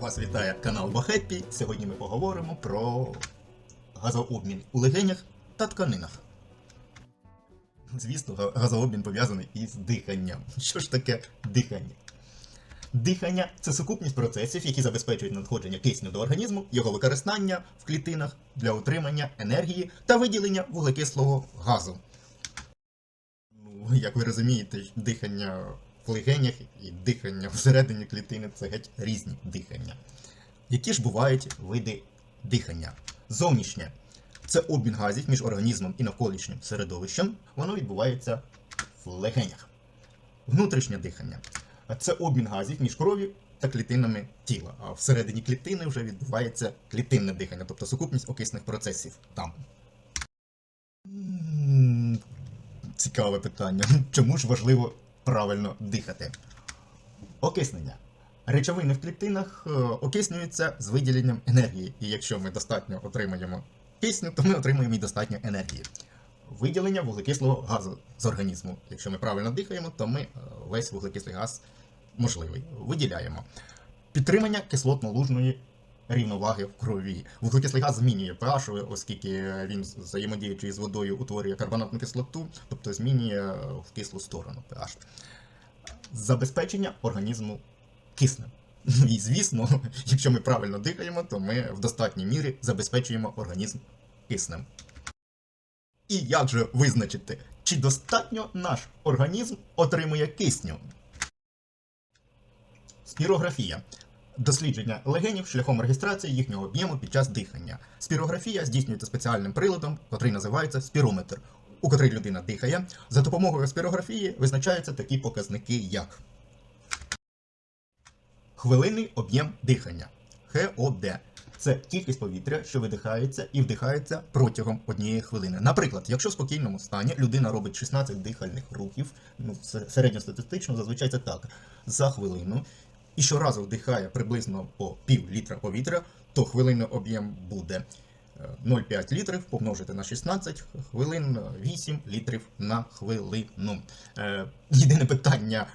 Вас вітає канал Бахеппі. Сьогодні ми поговоримо про газообмін у легенях та тканинах. Звісно, газообмін пов'язаний із диханням. Що ж таке дихання? Дихання це сукупність процесів, які забезпечують надходження кисню до організму, його використання в клітинах для утримання енергії та виділення вуглекислого газу. Ну, як ви розумієте, дихання легенях і дихання всередині клітини це геть різні дихання. Які ж бувають види дихання? Зовнішнє це обмін газів між організмом і навколишнім середовищем. Воно відбувається в легенях. Внутрішнє дихання це обмін газів між кров'ю та клітинами тіла. А всередині клітини вже відбувається клітинне дихання, тобто сукупність окисних процесів там. Цікаве питання. Чому ж важливо правильно дихати? Окиснення. Речовини в клітинах е, окиснюються з виділенням енергії. І якщо ми достатньо отримаємо кисню, то ми отримуємо і достатньо енергії. Виділення вуглекислого газу з організму. Якщо ми правильно дихаємо, то ми е, весь вуглекислий газ можливий виділяємо. Підтримання кислотно-лужної рівноваги в крові. Вуглекислий газ змінює pH, оскільки він взаємодіючи з водою утворює карбонатну кислоту, тобто змінює в кислу сторону pH. Забезпечення організму киснем. І звісно, якщо ми правильно дихаємо, то ми в достатній мірі забезпечуємо організм киснем. І як же визначити, чи достатньо наш організм отримує кисню? Спірографія. Дослідження легенів шляхом реєстрації їхнього об'єму під час дихання. Спірографія здійснюється спеціальним приладом, який називається спірометр, у котрий людина дихає. За допомогою спірографії визначаються такі показники, як хвилинний об'єм дихання ХОД. Це кількість повітря, що видихається і вдихається протягом однієї хвилини. Наприклад, якщо в спокійному стані людина робить 16 дихальних рухів, ну середньостатистично зазвичай це так, за хвилину, і щоразу вдихає приблизно по пів літра повітря, то хвилинний об'єм буде е, 0,5 літрів помножити на 16 хвилин, е, 8 літрів на хвилину. Е, єдине питання,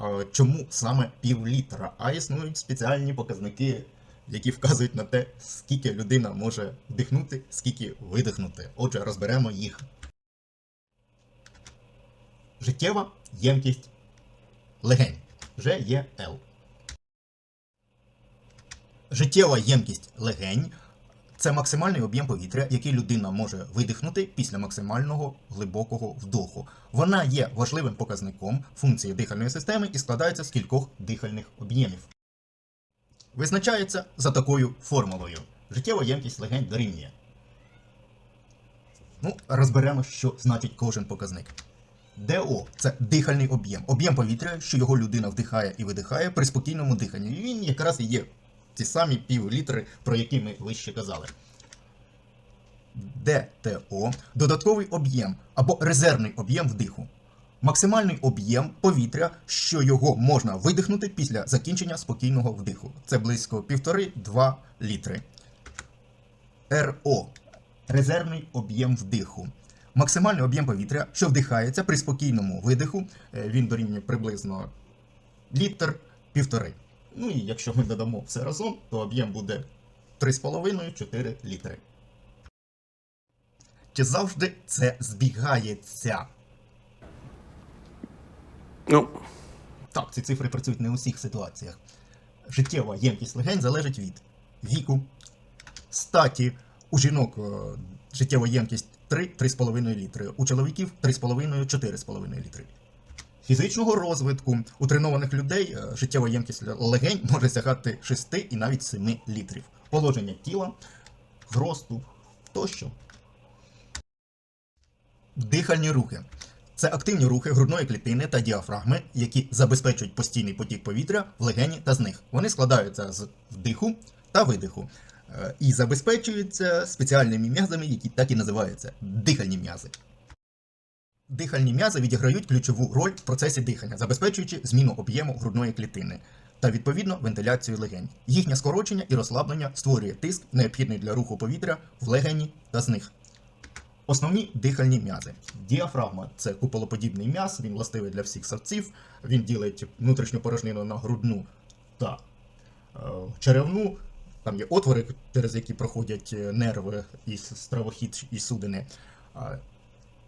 е, чому саме пів літра? А існують спеціальні показники, які вказують на те, скільки людина може вдихнути, скільки видихнути. Отже, розберемо їх. Життєва ємкість легень. ЖЄЛ. Життєва ємкість легень це максимальний об'єм повітря, який людина може видихнути після максимального глибокого вдоху. Вона є важливим показником функції дихальної системи і складається з кількох дихальних об'ємів. Визначається за такою формулою. Життєва ємкість легень дорівнює. Ну, розберемо, що значить кожен показник. ДО це дихальний об'єм. Об'єм повітря, що його людина вдихає і видихає при спокійному диханні. І він якраз і є ті самі пів літри, про які ми вище казали. ДТО додатковий об'єм або резервний об'єм вдиху. Максимальний об'єм повітря, що його можна видихнути після закінчення спокійного вдиху. Це близько 1,5-2 літри. РО резервний об'єм вдиху. Максимальний об'єм повітря, що вдихається при спокійному видиху, е, він дорівнює приблизно літр півтори. Ну і якщо ми додамо все разом, то об'єм буде 3,5-4 літри. Чи завжди це збігається? Ну, Так, ці цифри працюють не у всіх ситуаціях. Життєва ємкість легень залежить від віку, статі. У жінок е, життєва ємкість 3-3,5 літри, у чоловіків 3,5-4,5 літри. Фізичного розвитку у тренованих людей е, життєва ємкість легень може сягати 6 і навіть 7 літрів. Положення тіла, зросту тощо. Дихальні рухи. Це активні рухи грудної клітини та діафрагми, які забезпечують постійний потік повітря в легені та з них. Вони складаються з вдиху та видиху е, і забезпечуються спеціальними м'язами, які так і називаються дихальні м'язи. Дихальні м'язи відіграють ключову роль в процесі дихання, забезпечуючи зміну об'єму грудної клітини та відповідно вентиляцію легень. Їхнє скорочення і розслаблення створює тиск, необхідний для руху повітря в легені та з них. Основні дихальні м'язи. Діафрагма це куполоподібний м'яз, він властивий для всіх савців. Він ділить внутрішню порожнину на грудну та е, черевну. Там є отвори, через які проходять е, нерви і стравохід і судини.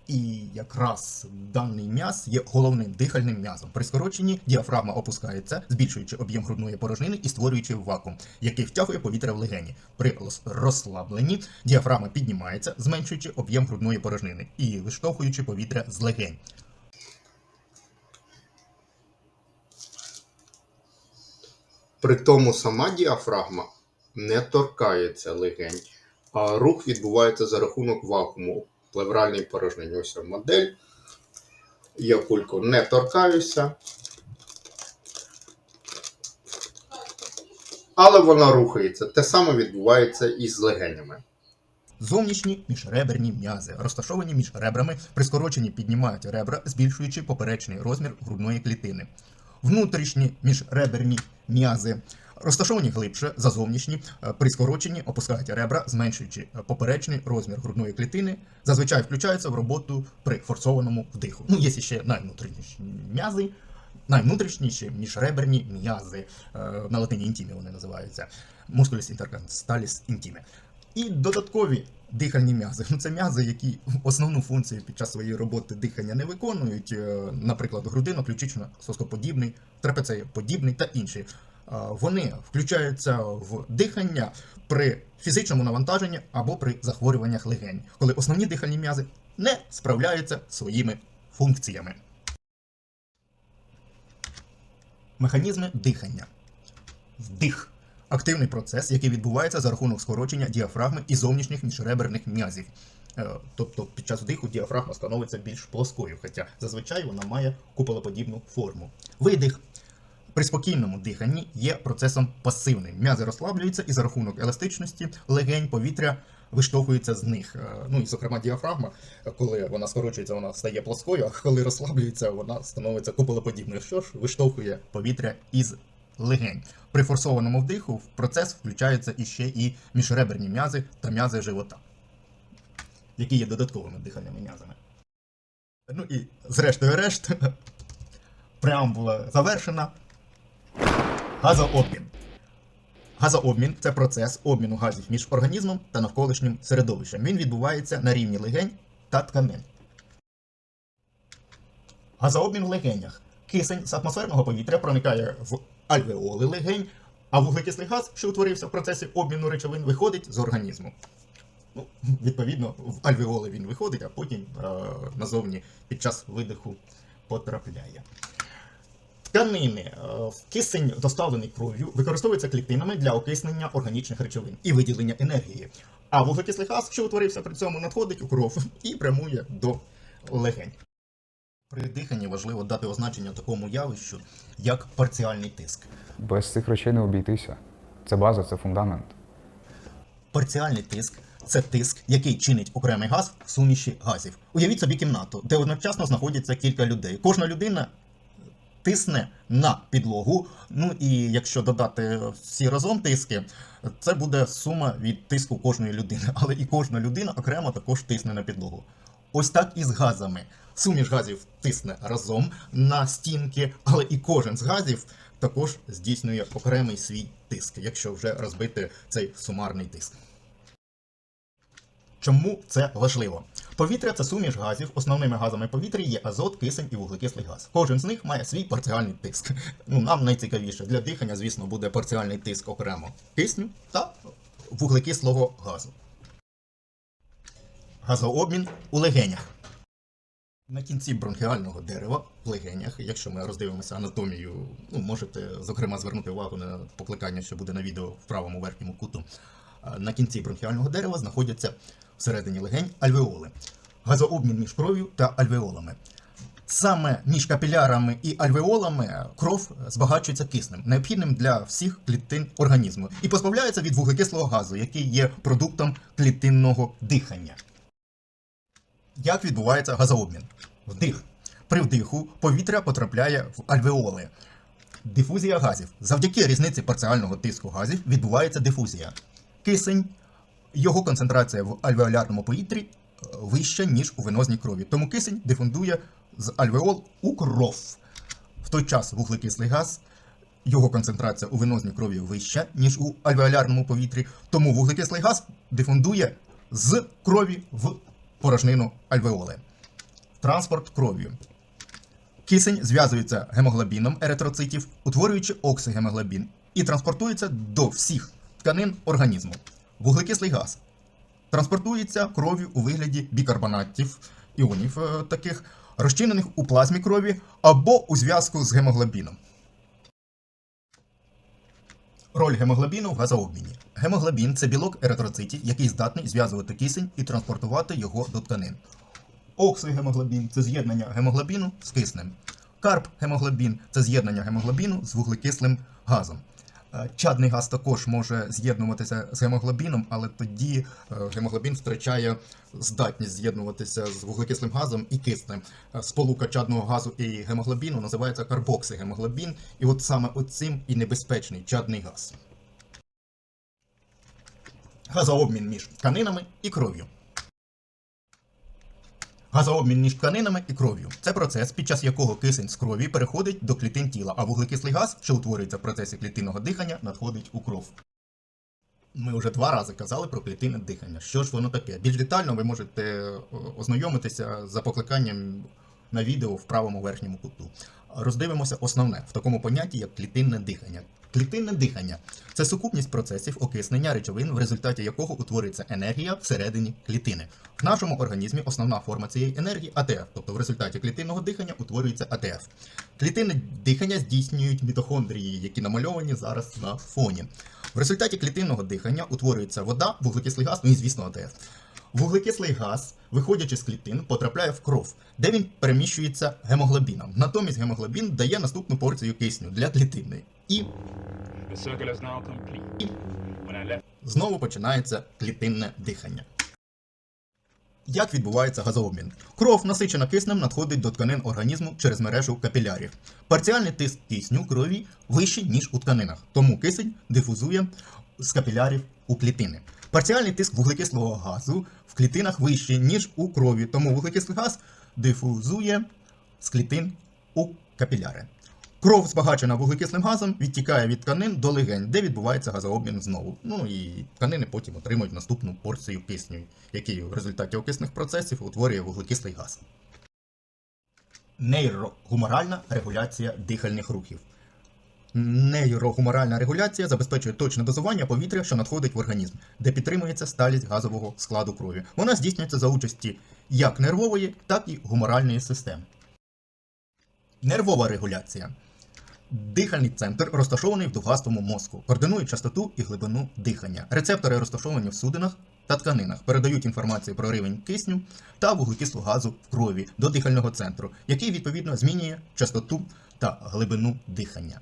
І якраз даний м'яз є головним дихальним м'язом. При скороченні діафрагма опускається, збільшуючи об'єм грудної порожнини і створюючи вакуум, який втягує повітря в легені. При розслабленні діафрагма піднімається, зменшуючи об'єм грудної порожнини і виштовхуючи повітря з легень. При тому сама діафрагма не торкається легень, а рух відбувається за рахунок вакууму плевральній порожнині. Ось модель. Я кульку не торкаюся. Але вона рухається. Те саме відбувається і з легенями. Зовнішні міжреберні м'язи, розташовані між ребрами, при скороченні піднімають ребра, збільшуючи поперечний розмір грудної клітини. Внутрішні міжреберні м'язи розташовані глибше за зовнішні, е, при скороченні опускають ребра, зменшуючи е, поперечний розмір грудної клітини, зазвичай включаються в роботу при форсованому вдиху. Ну, є ще найвнутрішніші м'язи, найвнутрішніші міжреберні м'язи. Е, На латині інтімі вони називаються. Musculus intercostales intime. І додаткові дихальні м'язи. Ну, це м'язи, які основну функцію під час своєї роботи дихання не виконують, наприклад, грудино, ключично, соскоподібний, трапецеєподібний та інші. Вони включаються в дихання при фізичному навантаженні або при захворюваннях легень, коли основні дихальні м'язи не справляються своїми функціями. Механізми дихання. Вдих. Активний процес, який відбувається за рахунок скорочення діафрагми і зовнішніх міжреберних м'язів. Е, Тобто під час вдиху діафрагма становиться більш плоскою, хоча зазвичай вона має куполоподібну форму. Видих. При спокійному диханні є процесом пасивним. М'язи розслаблюються і за рахунок еластичності легень повітря виштовхується з них. Е, Ну і зокрема діафрагма, коли вона скорочується, вона стає плоскою, а коли розслаблюється, вона становиться куполоподібною. Що ж виштовхує повітря із легень. При форсованому вдиху в процес включаються іще і міжреберні м'язи та м'язи живота, які є додатковими дихальними м'язами. Ну і зрештою решт, преамбула завершена. Газообмін. Газообмін це процес обміну газів між організмом та навколишнім середовищем. Він відбувається на рівні легень та тканин. Газообмін в легенях. Кисень з атмосферного повітря проникає в альвеоли легень, а вуглекислий газ, що утворився в процесі обміну речовин, виходить з організму. Ну, відповідно, в альвеоли він виходить, а потім е, назовні під час видиху потрапляє. Тканини. Е, Кисень, доставлений кров'ю, використовується клітинами для окиснення органічних речовин і виділення енергії. А вуглекислий газ, що утворився при цьому, надходить у кров і прямує до легень. При диханні важливо дати означення такому явищу, як парціальний тиск. Без цих речей не обійтися. Це база, це фундамент. Парціальний тиск це тиск, який чинить окремий газ в суміші газів. Уявіть собі кімнату, де одночасно знаходяться кілька людей. Кожна людина тисне на підлогу. Ну і якщо додати всі разом тиски, це буде сума від тиску кожної людини. Але і кожна людина окремо також тисне на підлогу. Ось так і з газами. Суміш газів тисне разом на стінки, але і кожен з газів також здійснює окремий свій тиск, якщо вже розбити цей сумарний тиск. Чому це важливо? Повітря це суміш газів. Основними газами повітря є азот, кисень і вуглекислий газ. Кожен з них має свій парціальний тиск. Ну, нам найцікавіше для дихання, звісно, буде парціальний тиск окремо кисню та вуглекислого газу. Газообмін у легенях. На кінці бронхіального дерева в легенях, якщо ми роздивимося анатомію, ну, можете, зокрема, звернути увагу на покликання, що буде на відео в правому верхньому куту. На кінці бронхіального дерева знаходяться всередині легень альвеоли. Газообмін між кров'ю та альвеолами. Саме між капілярами і альвеолами кров збагачується киснем, необхідним для всіх клітин організму, і позбавляється від вуглекислого газу, який є продуктом клітинного дихання. Як відбувається газообмін? Вдих. При вдиху повітря потрапляє в альвеоли. Дифузія газів. Завдяки різниці парціального тиску газів відбувається дифузія. Кисень, його концентрація в альвеолярному повітрі е, вища, ніж у венозній крові. Тому кисень дифундує з альвеол у кров. В той час вуглекислий газ його концентрація у венозній крові вища, ніж у альвеолярному повітрі, тому вуглекислий газ дифундує з крові в порожнину альвеоли. Транспорт кров'ю. Кисень зв'язується гемоглобіном еритроцитів, утворюючи оксигемоглобін, і транспортується до всіх тканин організму. Вуглекислий газ транспортується кров'ю у вигляді бікарбонатів, іонів е, таких, розчинених у плазмі крові або у зв'язку з гемоглобіном. Роль гемоглобіну в газообміні. Гемоглобін це білок еритроцитів, який здатний зв'язувати кисень і транспортувати його до тканин. Оксигемоглобін це з'єднання гемоглобіну з киснем. Карб-гемоглобін це з'єднання гемоглобіну з вуглекислим газом. Е, Чадний газ також може з'єднуватися з гемоглобіном, але тоді е, гемоглобін втрачає здатність з'єднуватися з вуглекислим газом і киснем. Е, Сполука чадного газу і гемоглобіну називається карбоксигемоглобін, і от саме оцим і небезпечний чадний газ. Газообмін між тканинами і кров'ю. Газообмін між тканинами і кров'ю це процес, під час якого кисень з крові переходить до клітин тіла, а вуглекислий газ, що утворюється в процесі клітинного дихання, надходить у кров. Ми вже два рази казали про клітинне дихання. Що ж воно таке? Більш детально ви можете е, ознайомитися за покликанням на відео в правому верхньому куту. Роздивимося основне в такому понятті, як клітинне дихання. Клітинне дихання це сукупність процесів окиснення речовин, в результаті якого утворюється енергія всередині клітини. В нашому організмі основна форма цієї енергії АТФ, тобто в результаті клітинного дихання утворюється АТФ. Клітинне дихання здійснюють мітохондрії, які намальовані зараз на фоні. В результаті клітинного дихання утворюється вода, вуглекислий газ, ну і звісно АТФ. Вуглекислий газ, виходячи з клітин, потрапляє в кров, де він переміщується гемоглобіном. Натомість гемоглобін дає наступну порцію кисню для клітини. І знову починається клітинне дихання. Як відбувається газообмін? Кров, насичена киснем, надходить до тканин організму через мережу капілярів. Парціальний тиск кисню крові вищий, ніж у тканинах, тому кисень дифузує з капілярів у клітини. Парціальний тиск вуглекислого газу в клітинах вищий, ніж у крові, тому вуглекислий газ дифузує з клітин у капіляри. Кров, збагачена вуглекислим газом, відтікає від тканин до легень, де відбувається газообмін знову. Ну і тканини потім отримують наступну порцію кисню, який в результаті окисних процесів утворює вуглекислий газ. Нейрогуморальна регуляція дихальних рухів. Нейрогуморальна регуляція забезпечує точне дозування повітря, що надходить в організм, де підтримується сталість газового складу крові. Вона здійснюється за участі як нервової, так і гуморальної системи. Нервова регуляція. Дихальний центр розташований в дугастому мозку, координує частоту і глибину дихання. Рецептори розташовані в судинах та тканинах, передають інформацію про рівень кисню та вуглекислого газу в крові до дихального центру, який відповідно змінює частоту та глибину дихання.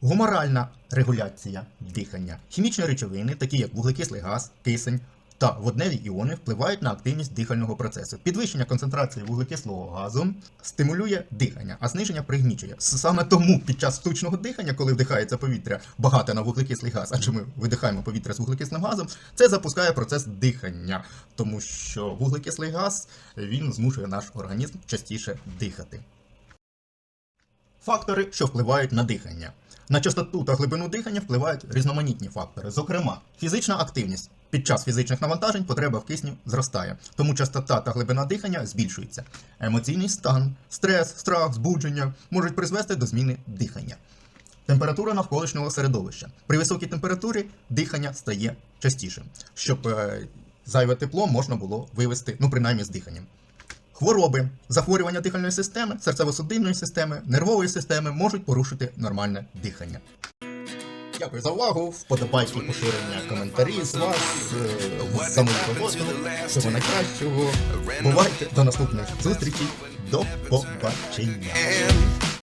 Гуморальна регуляція дихання. Хімічні речовини, такі як вуглекислий газ, кисень та водневі іони, впливають на активність дихального процесу. Підвищення концентрації вуглекислого газу стимулює дихання, а зниження пригнічує. Саме тому під час штучного дихання, коли вдихається повітря багате на вуглекислий газ, адже ми видихаємо повітря з вуглекислим газом, це запускає процес дихання, тому що вуглекислий газ він змушує наш організм частіше дихати. Фактори, що впливають на дихання. На частоту та глибину дихання впливають різноманітні фактори. Зокрема, фізична активність. Під час фізичних навантажень потреба в кисню зростає, тому частота та глибина дихання збільшується. Емоційний стан, стрес, страх, збудження можуть призвести до зміни дихання. Температура навколишнього середовища. При високій температурі дихання стає частішим, щоб е, зайве тепло можна було вивести, ну принаймні з диханням. Хвороби, захворювання дихальної системи, серцево-судинної системи, нервової системи можуть порушити нормальне дихання. Дякую за увагу. Вподобайки, поширення, коментарі з вас, е, мою роботу. Всього найкращого. Бувайте до наступних зустрічей. До побачення.